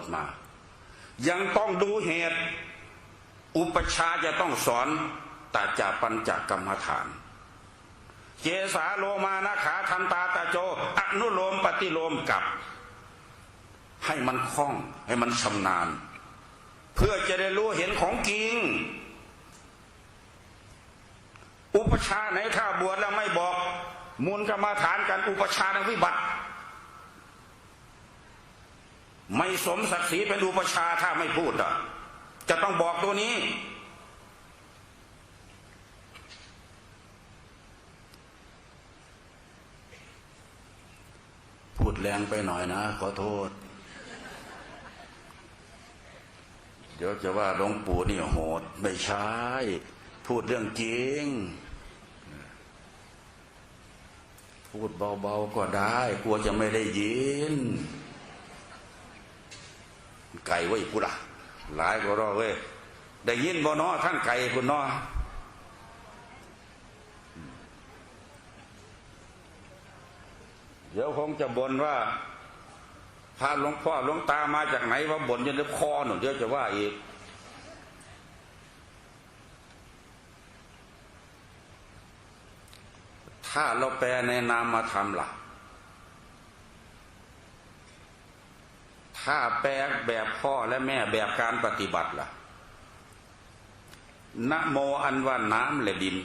วดมา ยังต้องดูเหตุ อุปชาจะต้องสอนตาจาปัญจกรรมฐาน เจสาโลมานะขาทันตาตาโจ อนุโลมปฏิโลมกับ ให้มันคล่องให้มันชำนาญ เพื่อจะได้รู้เห็นของจริงอุปชาไหนถ้าบวชแล้วไม่บอก มูลกรรมาฐานกันอุปชาย์วิบัติ ไม่สมศักดิ์ศรีเป็นอุปชาถ้าไม่พูดอะจะต้องบอกตัวนี้ พูดแรงไปหน่อยนะ ขอโทษ เดี๋ยวจะว่าหลวงปู่นี่โหด ไม่ใช่ พูดเรื่องจริง พูดเบาๆก็ได้ กลัวจะไม่ได้ยิน ไก่ไว้กูละหลายก็รอเว้ยได้ยินบ่นาะท่านไก่คุณนาะเดี๋ยวคงจะบ่นว่าพาหลวงพ่อหลวงตามาจากไหนว่าบ่นจนเล็บคอหนูเดี๋ยวจะว่าอีกถ้าเราแปลในนามธรรมล่ะ ถ้าแปลแบบพ่อและแม่แบบการปฏิบัติล่ะนะโมอันว่าน้ำและดิน